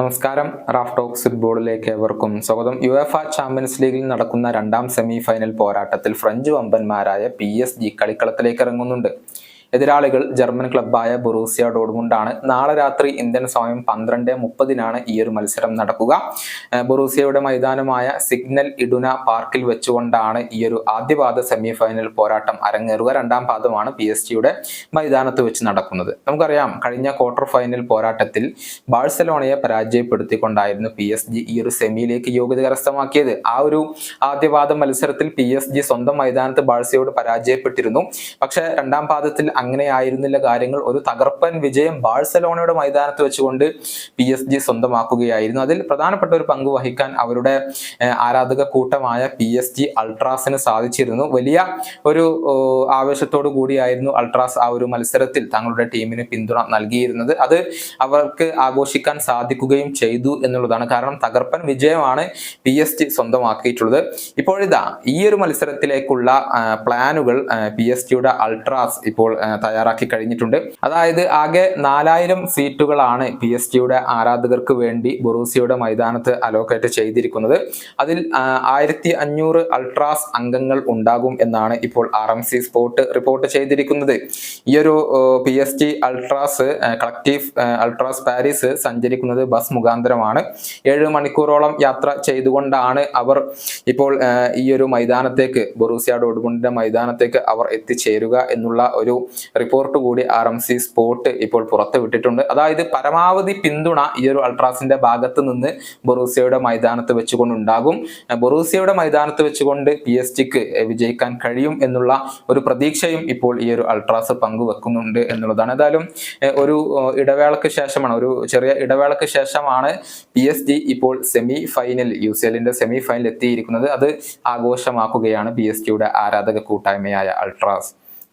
നമസ്കാരം. Raf talks ഫുട്ബോളിലേക്ക് ഏവർക്കും സ്വാഗതം. യു എഫ ചാമ്പ്യൻസ് ലീഗിൽ നടക്കുന്ന രണ്ടാം സെമി ഫൈനൽ പോരാട്ടത്തിൽ ഫ്രഞ്ച് വമ്പന്മാരായ പി എസ് ജി കളിക്കളത്തിലേക്ക് ഇറങ്ങുന്നുണ്ട്. എതിരാളികൾ ജർമ്മൻ ക്ലബ്ബായ ബൊറൂസിയ ഡോഡ്മുണ്ടാണ് നാളെ രാത്രി ഇന്ത്യൻ സമയം പന്ത്രണ്ട് മുപ്പതിനാണ് ഈ ഒരു മത്സരം നടക്കുക. ബൊറൂസിയയുടെ മൈതാനമായ സിഗ്നൽ ഇഡുന പാർക്കിൽ വെച്ചുകൊണ്ടാണ് ഈ ഒരു ആദ്യപാദ സെമി ഫൈനൽ പോരാട്ടം അരങ്ങേറുക. രണ്ടാം പാദമാണ് പി എസ് ജിയുടെ മൈതാനത്ത് വെച്ച് നടക്കുന്നത്. നമുക്കറിയാം കഴിഞ്ഞ ക്വാർട്ടർ ഫൈനൽ പോരാട്ടത്തിൽ ബാഴ്സലോണയെ പരാജയപ്പെടുത്തിക്കൊണ്ടായിരുന്നു പി എസ് ജി ഈ ഒരു സെമിയിലേക്ക് യോഗ്യത കരസ്ഥമാക്കിയത് ആ ഒരു ആദ്യപാദ മത്സരത്തിൽ പി എസ് ജി സ്വന്തം മൈതാനത്ത് ബാഴ്സയോട് പരാജയപ്പെട്ടിരുന്നു. പക്ഷേ രണ്ടാം പാദത്തിൽ അങ്ങനെ ആയിരുന്നില്ല കാര്യങ്ങൾ. ഒരു തകർപ്പൻ വിജയം ബാഴ്സലോണയുടെ മൈതാനത്ത് വെച്ചുകൊണ്ട് പി എസ് ജി സ്വന്തമാക്കുകയായിരുന്നു. അതിൽ പ്രധാനപ്പെട്ട ഒരു പങ്ക് വഹിക്കാൻ അവരുടെ ആരാധക കൂട്ടമായ പി എസ് ജി അൾട്രാസിന് സാധിച്ചിരുന്നു. വലിയ ഒരു ആവേശത്തോടു കൂടിയായിരുന്നു അൾട്രാസ് ആ ഒരു മത്സരത്തിൽ തങ്ങളുടെ ടീമിന് പിന്തുണ നൽകിയിരുന്നത്. അത് അവർക്ക് ആഘോഷിക്കാൻ സാധിക്കുകയും ചെയ്തു എന്നുള്ളതാണ് കാരണം തകർപ്പൻ വിജയമാണ് പി എസ് ജി സ്വന്തമാക്കിയിട്ടുള്ളത് ഇപ്പോഴിതാ ഈ ഒരു മത്സരത്തിലേക്കുള്ള പ്ലാനുകൾ പി എസ് ജിയുടെ അൾട്രാസ് ഇപ്പോൾ തയ്യാറാക്കി കഴിഞ്ഞിട്ടുണ്ട്. അതായത് ആകെ നാലായിരം സീറ്റുകളാണ് പി എസ് ജിയുടെ ആരാധകർക്ക് വേണ്ടി ബൊറൂസിയുടെ മൈതാനത്ത് അലോക്കേറ്റ് ചെയ്തിരിക്കുന്നത്. അതിൽ ആയിരത്തി അഞ്ഞൂറ് അൾട്രാസ് അംഗങ്ങൾ ഉണ്ടാകും എന്നാണ് ഇപ്പോൾ R M C sport report ചെയ്തിരിക്കുന്നത്. ഈ ഒരു P S G ultras collective ultras Paris സഞ്ചരിക്കുന്നത് ബസ് മുഖാന്തരമാണ്. ഏഴ് മണിക്കൂറോളം യാത്ര ചെയ്തുകൊണ്ടാണ് അവർ ഇപ്പോൾ ഈ ഒരു മൈതാനത്തേക്ക് ബൊറൂസിയ ഡോഡ്മുണ്ടിന്റെ മൈതാനത്തേക്ക് അവർ എത്തിച്ചേരുക എന്നുള്ള ഒരു റിപ്പോർട്ട് കൂടി ആർ എം സി സ്പോർട്ട് ഇപ്പോൾ പുറത്തു വിട്ടിട്ടുണ്ട്. അതായത് പരമാവധി പിന്തുണ ഈ ഒരു അൾട്രാസിന്റെ ഭാഗത്ത് നിന്ന് ബൊറൂസിയയുടെ മൈതാനത്ത് വെച്ചുകൊണ്ട് ഉണ്ടാകും. ബൊറൂസിയയുടെ മൈതാനത്ത് വെച്ചുകൊണ്ട് പി എസ് ടിക്ക് വിജയിക്കാൻ കഴിയും എന്നുള്ള ഒരു പ്രതീക്ഷയും ഇപ്പോൾ ഈ ഒരു അൾട്രാസ് പങ്കുവെക്കുന്നുണ്ട് എന്നുള്ളതാണ്. ഏതായാലും ഒരു ഇടവേളക്ക് ശേഷമാണ് ഒരു ചെറിയ ഇടവേളക്ക് ശേഷമാണ് പി എസ് ജി ഇപ്പോൾ സെമി ഫൈനൽ യു സി എല്ലിന്റെ സെമി ഫൈനൽ എത്തിയിരിക്കുന്നത്. അത് ആഘോഷമാക്കുകയാണ് പി എസ് ജിയുടെ ആരാധക കൂട്ടായ്മയായ അൾട്രാസ്.